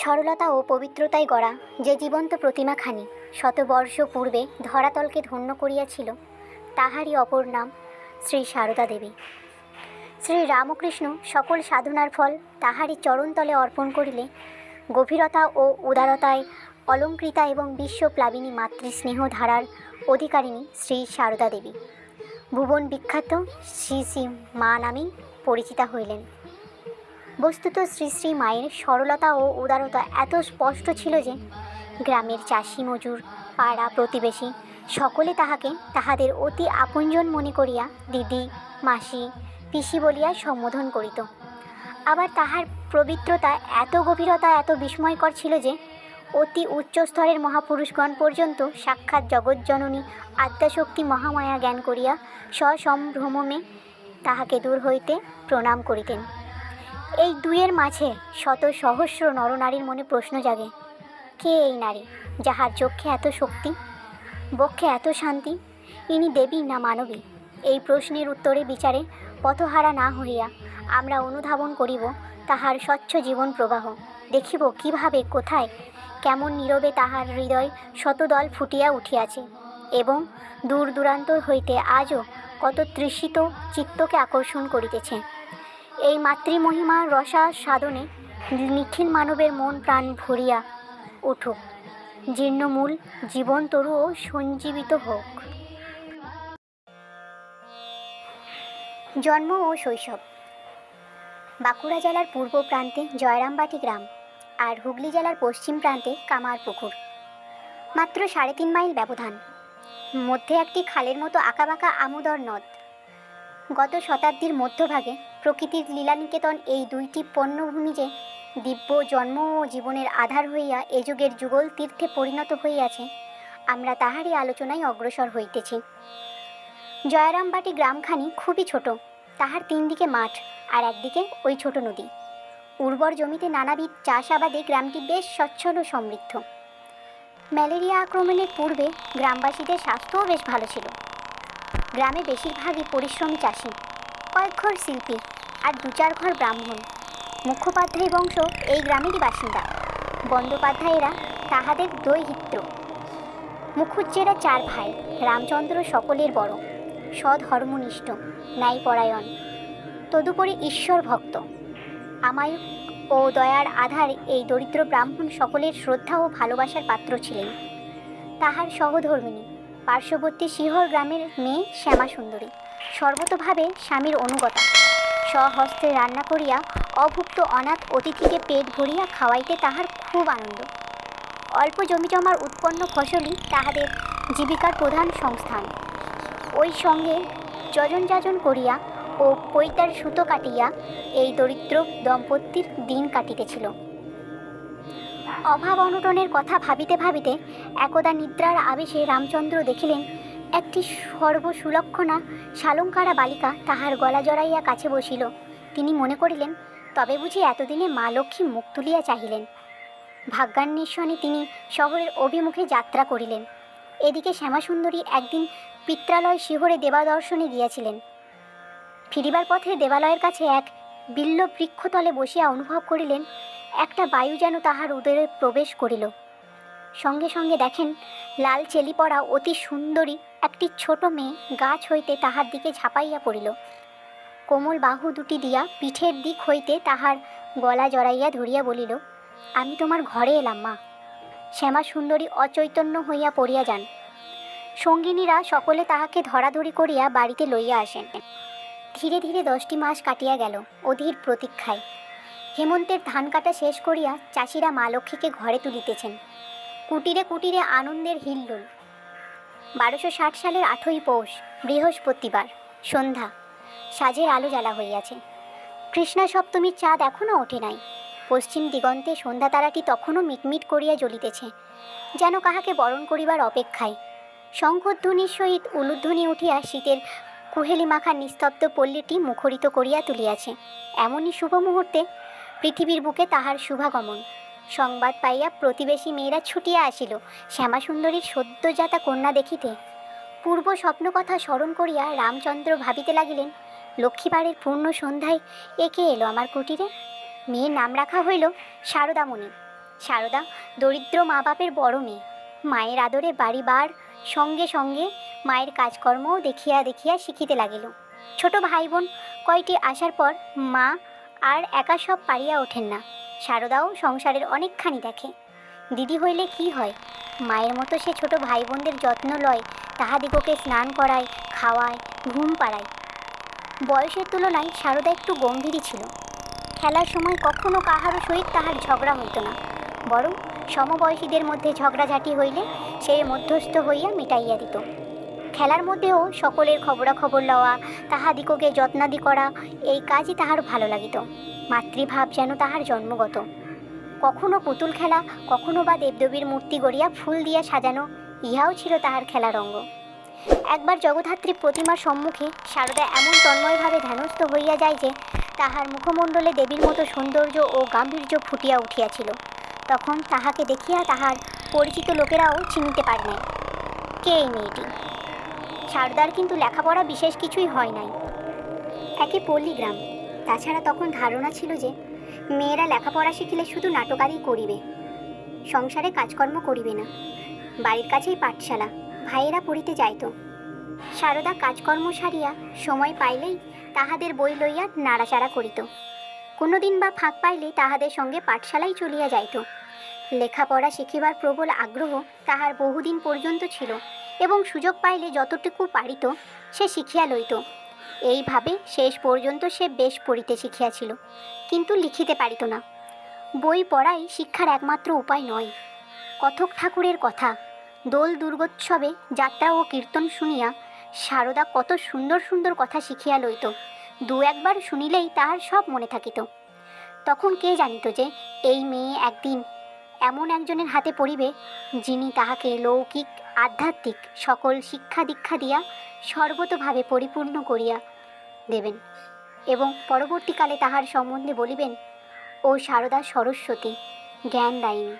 সরলতা ও পবিত্রতায় গড়া যে জীবন্ত প্রতিমাখানি। শতবর্ষ পূর্বে ধরাতলকে ধন্য করিয়াছিল তাহারই অপর নাম শ্রী সারদা দেবী। শ্রী রামকৃষ্ণ সকল সাধনার ফল তাহারই চরণতলে অর্পণ করিলে গভীরতা ও উদারতায় অলঙ্কৃতা এবং বিশ্বপ্লাবিনী মাতৃস্নেহ ধারার অধিকারিণী শ্রী সারদা দেবী। ভুবন বিখ্যাত শ্রী শ্রী মা নামেই পরিচিতা হইলেন। বস্তুত শ্রী শ্রী মায়ের সরলতা ও উদারতা এত স্পষ্ট ছিল যে, গ্রামের চাষি মজুর, পাড়া প্রতিবেশী সকলে তাহাকে তাহাদের অতি আপনজন মনে করিয়া দিদি, মাসি, পিসি বলিয়া সম্বোধন করিত। আবার তাহার পবিত্রতা এত গভীরতা, এত বিস্ময়কর ছিল যে, অতি উচ্চ স্তরের মহাপুরুষগণ পর্যন্ত সাক্ষাৎ জগজ্জননী, আদ্যাশক্তি মহামায়া জ্ঞান করিয়া সসম্ভ্রমে তাহাকে দূর হইতে প্রণাম করিতেন। এই দুয়ের মাঝে শত সহস্র নরনারীর মনে প্রশ্ন জাগে। কে এই নারী যাহার চক্ষে এত শক্তি, বক্ষে এত শান্তি? ইনি দেবী না মানবী? এই প্রশ্নের উত্তরে বিচারে পথহারা না হইয়া আমরা অনুধাবন করিব তাহার স্বচ্ছ জীবন প্রবাহ। দেখিব কীভাবে, কোথায়, কেমন নীরবে তাহার হৃদয় শতদল ফুটিয়া উঠিয়াছে এবং দূর দূরান্ত হইতে আজও কত তৃষিত চিত্তকে আকর্ষণ করিতেছে। এই মাতৃমহিমা রসা সাধনে নিখিল মানবের মন প্রাণ ভরিয়া উঠুক জীর্ণমূল জীবন তরুও সঞ্জীবিত হোক। জন্ম ও শৈশব। বাঁকুড়া জেলার পূর্ব প্রান্তে জয়রামবাটি গ্রাম আর হুগলি জেলার পশ্চিম প্রান্তে কামারপুকুর। মাত্র সাড়ে তিন মাইল ব্যবধান। মধ্যে একটি খালের মতো আঁকাবাঁকা আমোদর নদ। গত শতাব্দীর মধ্যভাগে প্রকৃতির লীলানিকেতন এই দুইটি পণ্যভূমি যে দিব্য জন্ম ও জীবনের আধার হইয়া এ যুগের যুগল তীর্থে পরিণত হইয়াছে, আমরা তাহারই আলোচনায় অগ্রসর হইতেছি। জয়রামবাটি গ্রামখানি খুবই ছোট, তাহার তিন দিকে মাঠ আর একদিকে ওই ছোট নদী। উর্বর জমিতে নানাবিধ চাষাবাদে গ্রামটি বেশ সচ্ছল ও সমৃদ্ধ। ম্যালেরিয়া আক্রমণের পূর্বে গ্রামবাসীদের স্বাস্থ্যও বেশ ভালো ছিল। গ্রামে বেশিরভাগই পরিশ্রমী চাষি, কয়েক ঘর শিল্পী। আর দু চার ঘর ব্রাহ্মণ। মুখোপাধ্যায় বংশ এই গ্রামেরই বাসিন্দা। বন্দ্যোপাধ্যায়েরা তাহাদের দৈহিত্র মুখুজ্জেরা চার ভাই, রামচন্দ্র সকলের বড় সধর্মনিষ্ঠ ন্যায়পরায়ণ, তদুপরি ঈশ্বর ভক্ত। আমায়ুক ও দয়ার আধার এই দরিদ্র ব্রাহ্মণ সকলের শ্রদ্ধা ও ভালোবাসার পাত্র ছিলেন। তাহার সহধর্মিণী পার্শ্ববর্তী শিহর গ্রামের মেয়ে শ্যামা সুন্দরী সর্বতভাবে স্বামীর অনুগতা। স্বহস্তে রান্না করিয়া অভুক্ত অনাথ অতিথিকে পেট ভরিয়া খাওয়াইতে তাহার খুব আনন্দ। অল্প জমিজমার উৎপন্ন ফসলই তাহাদের জীবিকার প্রধান সংস্থান। ওই সঙ্গে যজন যাজন করিয়া ও পৈতার সুতো কাটিয়া এই দরিদ্র দম্পতির দিন কাটিতেছিল। অভাব অনটনের কথা ভাবিতে ভাবিতে একদা নিদ্রার আবেশে রামচন্দ্র দেখিলেন একটি সর্বসুলক্ষণা শালঙ্কারা বালিকা তাহার গলা জড়াইয়া কাছে বসিল। তিনি মনে করিলেন, তবে বুঝি এতদিনে মা লক্ষ্মী মুখ তুলিয়া চাহিলেন। ভাগ্যান্বেষণে তিনি শহরের অভিমুখে যাত্রা করিলেন। এদিকে শ্যামাসুন্দরী একদিন পিত্রালয় শিহরে দেবাদর্শনে গিয়াছিলেন। ফিরিবার পথে দেবালয়ের কাছে এক বিল্ল বৃক্ষতলে বসিয়া অনুভব করিলেন, একটা বায়ু যেন তাহার উদরে প্রবেশ করিল। সঙ্গে সঙ্গে দেখেন, লাল চেলি পড়া অতি সুন্দরী একটি ছোট মেয়ে গাছ হইতে তাহার দিকে ঝাঁপাইয়া পড়িল। কোমল বাহু দুটি দিয়া পিঠের দিক হইতে তাহার গলা জড়াইয়া ধরিয়া বলিল, আমি তোমার ঘরে এলাম, মা। শ্যামা সুন্দরী অচৈতন্য হইয়া পড়িয়া যান। সঙ্গিনীরা সকলে তাহাকে ধরাধরি করিয়া বাড়িতে লইয়া আসেন। ধীরে ধীরে দশটি মাস কাটিয়া গেল অধীর প্রতীক্ষায়। হেমন্তের ধান কাটা শেষ করিয়া চাষিরা মা লক্ষ্মীকে ঘরে তুলিতেছেন। কুটিরে কুটিরে আনন্দের হিল্লোল বারোশো ষাট সালের আঠই পৌষ, বৃহস্পতিবার, সন্ধ্যা। সাজের আলো জ্বালা হইয়াছে। কৃষ্ণা সপ্তমীর চাঁদ এখনও ওঠে নাই। পশ্চিম দিগন্তে সন্ধ্যা তারাটি তখনও মিটমিট করিয়া জ্বলিতেছে? যেন কাহাকে বরণ করিবার অপেক্ষায়। শঙ্খধ্বনির সহিত উলুধ্বনি উঠিয়া শীতের কুহেলি মাখা নিস্তব্ধ পল্লীটি মুখরিত করিয়া তুলিয়াছে। এমনই শুভ মুহূর্তে পৃথিবীর বুকে তাহার শুভাগমন। সংবাদ পাইয়া প্রতিবেশী মেয়েরা ছুটিয়া আসিল শ্যামাসুন্দরীর সদ্যজাতা কন্যা দেখিতে। পূর্ব স্বপ্ন কথা স্মরণ করিয়া রামচন্দ্র ভাবিতে লাগিলেন লক্ষ্মীবারের পূর্ণ সন্ধ্যায় একে এলো আমার কুটিরে? মেয়ের নাম রাখা হইল শারদামণি সারদা দরিদ্র মা বাপের বড় মেয়ে। মায়ের আদরে বাড়ি বার, সঙ্গে সঙ্গে মায়ের কাজকর্মও দেখিয়া দেখিয়া শিখিতে লাগিল। ছোট ভাই বোন কয়টি আসার পর মা আর একা সব পারিয়া ওঠেন না। সারদাও সংসারের অনেকখানি দেখে। দিদি হইলে কি হয়? মায়ের মতো সে ছোট ভাই বোনদের যত্ন লয়, তাহাদিগকে স্নান করায়, খাওয়ায়, ঘুম পাড়ায়। বয়সের তুলনায় সারদা একটু গম্ভীরই ছিল। খেলার সময় কখনো কাহারও সহিত তাহার ঝগড়া হইত না। বরং সমবয়সীদের মধ্যে ঝগড়াঝাটি হইলে সে মধ্যস্থ হইয়া মিটাইয়া দিত। খেলার মধ্যেও সকলের খবরাখবর লওয়া, তাহাদিগকে যত্নাদি করা, এই কাজই তাহার ভালো লাগিত। মাতৃভাব যেন তাহার জন্মগত। কখনো পুতুল খেলা, কখনো বা দেবদেবীর মূর্তি গড়িয়া ফুল দিয়া সাজানো, ইহাও ছিল তাহার খেলার অঙ্গ। একবার জগদ্ধাত্রী প্রতিমার সম্মুখে সারদা এমন তন্ময়ভাবে ধ্যানস্থ হইয়া যায় যে, তাহার মুখমণ্ডলে দেবীর মতো সৌন্দর্য ও গাম্ভীর্য ফুটিয়া উঠিয়াছিল। তখন তাহাকে দেখিয়া তাহার পরিচিত লোকেরাও চিনিতে পারে নাই কে এই মেয়েটি? সারদার কিন্তু লেখাপড়া বিশেষ কিছুই হয় নাই। একে পল্লীগ্রাম। তাছাড়া তখন ধারণা ছিল যে, মেয়েরা লেখাপড়া শিখিলে শুধু নাটকারই করিবে, সংসারে কাজকর্ম করিবে না। বাড়ির কাছেই পাঠশালা, ভাইয়েরা পড়িতে যাইত। সারদা কাজকর্ম সারিয়া সময় পাইলেই তাহাদের বই লইয়া নাড়াচাড়া করিত। কোনোদিন বা ফাঁক পাইলে তাহাদের সঙ্গে পাঠশালাই চলিয়া যাইত। লেখাপড়া শিখিবার প্রবল আগ্রহ তাহার বহুদিন পর্যন্ত ছিল। এবং সুযোগ পাইলে যতটুকু পারিত, সে শিখিয়া লইত। এইভাবে শেষ পর্যন্ত সে বেশ পড়িতে শিখিয়াছিল, কিন্তু লিখিতে পারিত না। বই পড়াই শিক্ষার একমাত্র উপায় নয়। কথক ঠাকুরের কথা, দোল দুর্গোৎসবে যাত্রা ও কীর্তন শুনিয়া সারদা কত সুন্দর সুন্দর কথা শিখিয়া লইত, দু একবার শুনিলেই তাহার সব মনে থাকিত। তখন কে জানিত যে, এই মেয়ে একদিন এমন একজনের হাতে পড়িবে, যিনি তাহাকে লৌকিক, আধ্যাত্মিক সকল শিক্ষা দীক্ষা দিয়া সর্বতভাবে পরিপূর্ণ করিয়া দেবেন এবং পরবর্তীকালে তাহার সম্বন্ধে বলিবেন, ও সারদা সরস্বতী জ্ঞান দায়িনী